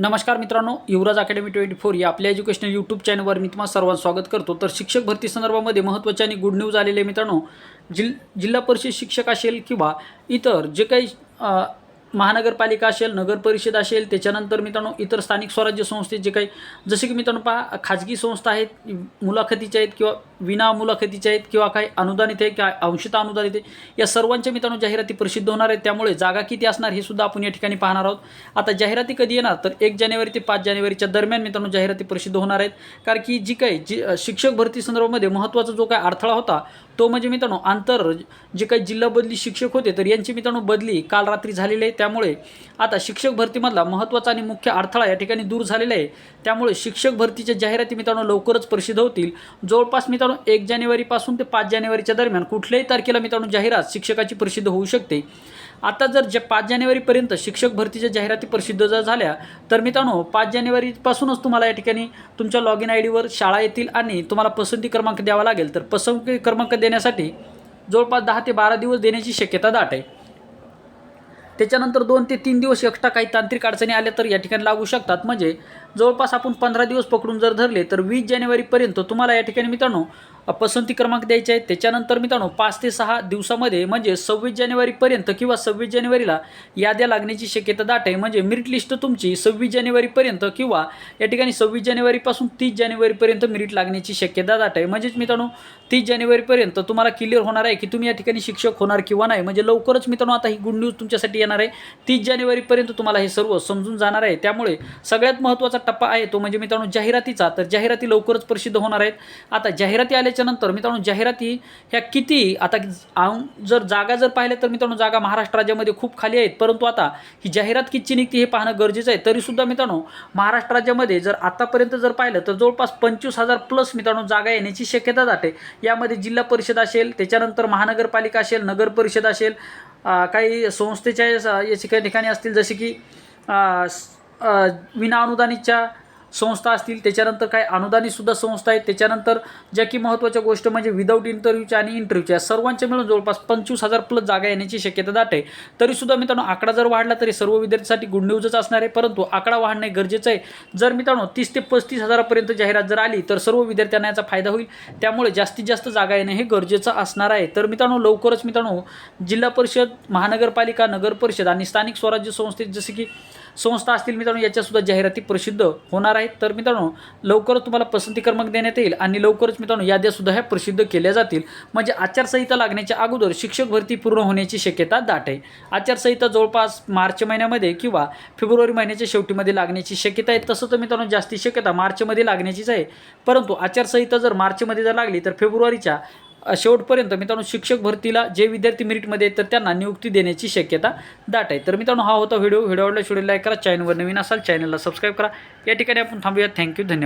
नमस्कार मित्रांनो युवराज academy twenty four या आपल्या एज्युकेशनल यूट्यूब चॅनलवर मी तुम्हाला सर्वांचं स्वागत करतो. तर शिक्षक भरती संदर्भामध्ये महत्त्वाचे आणि गुड न्यूज आलेले मित्रांनो जिल जिल्हा परिषद शिक्षक असेल किंवा इतर जे काही महानगरपालिका असेल नगर परिषद असेल त्याच्यानंतर मित्रांनो इतर स्थानिक स्वराज्य संस्थेत जे काही जसे की मित्रांनो पहा खाजगी संस्था आहेत मुलाखतीच्या आहेत किंवा विना मुलाखतीच्या आहेत किंवा काही अनुदानित आहे किंवा अंशतः अनुदानित आहे या सर्वांच्या मित्रांनो जाहिराती प्रसिद्ध होणार आहेत. त्यामुळे जागा किती असणार हे सुद्धा आपण या ठिकाणी पाहणार आहोत. आता जाहिराती कधी येणार? तर एक जानेवारी ते पाच जानेवारीच्या दरम्यान मित्रांनो जाहिराती प्रसिद्ध होणार आहेत. कारण की जी काही जी शिक्षक भरती संदर्भामध्ये महत्त्वाचा जो काय अडथळा होता तो म्हणजे मित्रांनो आंतर जे काही जिल्हा बदली शिक्षक होते तर यांची मित्रांनो बदली काल रात्री झालेली आहे. त्यामुळे आता शिक्षक भरतीमधला महत्त्वाचा आणि मुख्य अडथळा या ठिकाणी दूर झालेला आहे. त्यामुळे शिक्षक भरतीच्या जाहिराती मित्रांनो लवकरच प्रसिद्ध होतील. जवळपास मित्रांनो एक जानेवारीपासून ते पाच जानेवारीच्या दरम्यान कुठल्याही तारखेला मित्रांनो जाहिरात शिक्षकाची प्रसिद्ध होऊ शकते. आता जर जे पाच जानेवारीपर्यंत शिक्षक भरतीच्या जाहिराती प्रसिद्ध जर झाल्या तर मित्रांनो पाच जानेवारीपासूनच तुम्हाला या ठिकाणी तुमच्या लॉग इन आय डीवर शाळा येतील आणि तुम्हाला पसंती क्रमांक द्यावा लागेल. तर पसंती क्रमांक देण्यासाठी जवळपास दहा ते बारा दिवस देण्याची शक्यता दाट आहे. त्याच्यानंतर दोन ते तीन दिवस एक्स्ट्रा काही तांत्रिक अडचणी आल्या तर या ठिकाणी लागू शकतात. म्हणजे जवळपास आपण पंधरा दिवस पकडून जर धरले तर वीस जानेवारीपर्यंत तुम्हाला या ठिकाणी मित्रांनो पसंती क्रमांक द्यायचे आहेत. त्याच्यानंतर मित्रांनो पाच ते सहा दिवसामध्ये म्हणजे सव्वीस जानेवारीपर्यंत किंवा सव्वीस जानेवारीला याद्या लागण्याची शक्यता दाट आहे. म्हणजे मेरिट लिस्ट तुमची सव्वीस जानेवारीपर्यंत किंवा या ठिकाणी सव्वीस जानेवारीपासून तीस जानेवारीपर्यंत मेरिट लागण्याची शक्यता दाट आहे. म्हणजेच मित्रांनो तीस जानेवारीपर्यंत तुम्हाला क्लिअर होणार आहे की तुम्ही या ठिकाणी शिक्षक होणार किंवा नाही. म्हणजे लवकरच मित्रांनो आता ही गुड न्यूज तुमच्यासाठी येणार आहे. तीस जानेवारीपर्यंत तुम्हाला हे सर्व समजून जाणार आहे. त्यामुळे सगळ्यात महत्त्वाचा टप्पा आहे तो म्हणजे मित्रांनो जाहिरातीचा. तर जाहिराती लवकरच प्रसिद्ध होणार आहेत. आता जाहिराती आल्याच्यानंतर मित्रांनो जाहिराती ह्या किती? आता आऊन- जर जागा जर पाहिल्या तर मित्रांनो जागा महाराष्ट्र राज्यामध्ये खूप खाली आहेत. परंतु आता ही जाहिरात किती निघते हे पाहणं गरजेचं आहे. तरीसुद्धा मित्रांनो महाराष्ट्र राज्यामध्ये जर आतापर्यंत जर पाहिलं तर जवळपास पंचवीस हजार प्लस मित्रांनो जागा येण्याची शक्यता जाते. यामध्ये जिल्हा परिषद असेल त्याच्यानंतर महानगरपालिका असेल नगर परिषद असेल काही संस्थेच्या या- याची काही ठिकाणी असतील जसे की अ, संस्था असतील त्याच्यानंतर काय अनुदानीसुद्धा संस्था आहेत त्याच्यानंतर ज्या की महत्त्वाच्या गोष्ट म्हणजे विदाऊट इंटरव्ह्यूच्या आणि इंटरव्ह्यूच्या सर्वांच्या मिळून जवळपास पंचवीस हजार प्लस जागा येण्याची शक्यता दाट आहे. तरीसुद्धा मित्रांनो आकडा जर वाढला तरी सर्व विद्यार्थ्यांसाठी गुड न्यूजच असणार आहे परंतु आकडा वाढणे गरजेचं आहे. जर मित्रांनो तीस ते पस्तीस हजारापर्यंत जाहिरात जर आली तर सर्व विद्यार्थ्यांना याचा फायदा होईल. त्यामुळे जास्तीत जास्त जागा येणे हे गरजेचं असणार आहे. तर मित्रांनो लवकरच मित्रांनो जिल्हा परिषद महानगरपालिका नगर परिषद आणि स्थानिक स्वराज्य संस्थेत जसे की संस्था असतील मित्रांनो याच्यासुद्धा जाहिराती प्रसिद्ध होणार आहेत. तर मित्रांनो लवकरच तुम्हाला पसंती क्रमांक देण्यात येईल आणि लवकरच मित्रांनो याद्यासुद्धा ह्या प्रसिद्ध केल्या जातील. म्हणजे आचारसंहिता लागण्याच्या अगोदर शिक्षक भरती पूर्ण होण्याची शक्यता दाट आहे. आचारसंहिता जवळपास मार्च महिन्यामध्ये किंवा फेब्रुवारी महिन्याच्या शेवटीमध्ये लागण्याची शक्यता आहे. तसं तर मित्रांनो जास्ती शक्यता मार्चमध्ये लागण्याचीच आहे. परंतु आचारसंहिता जर मार्चमध्ये जर लागली तर फेब्रुवारीच्या शेवटपर्यंत मित्रांनो शिक्षक भरतीला जे विद्यार्थी मेरिटमध्ये आहेत तर त्यांना नियुक्ती देण्याची शक्यता दाट आहे. तर मित्रांनो हा होता व्हिडिओ. व्हिडिओ आवडला व्हिडिओ लाईक करा. चॅनलवर नवीन असाल चॅनलला सबस्क्राईब करा. या ठिकाणी आपण थांबूया. थँक्यू धन्यवाद.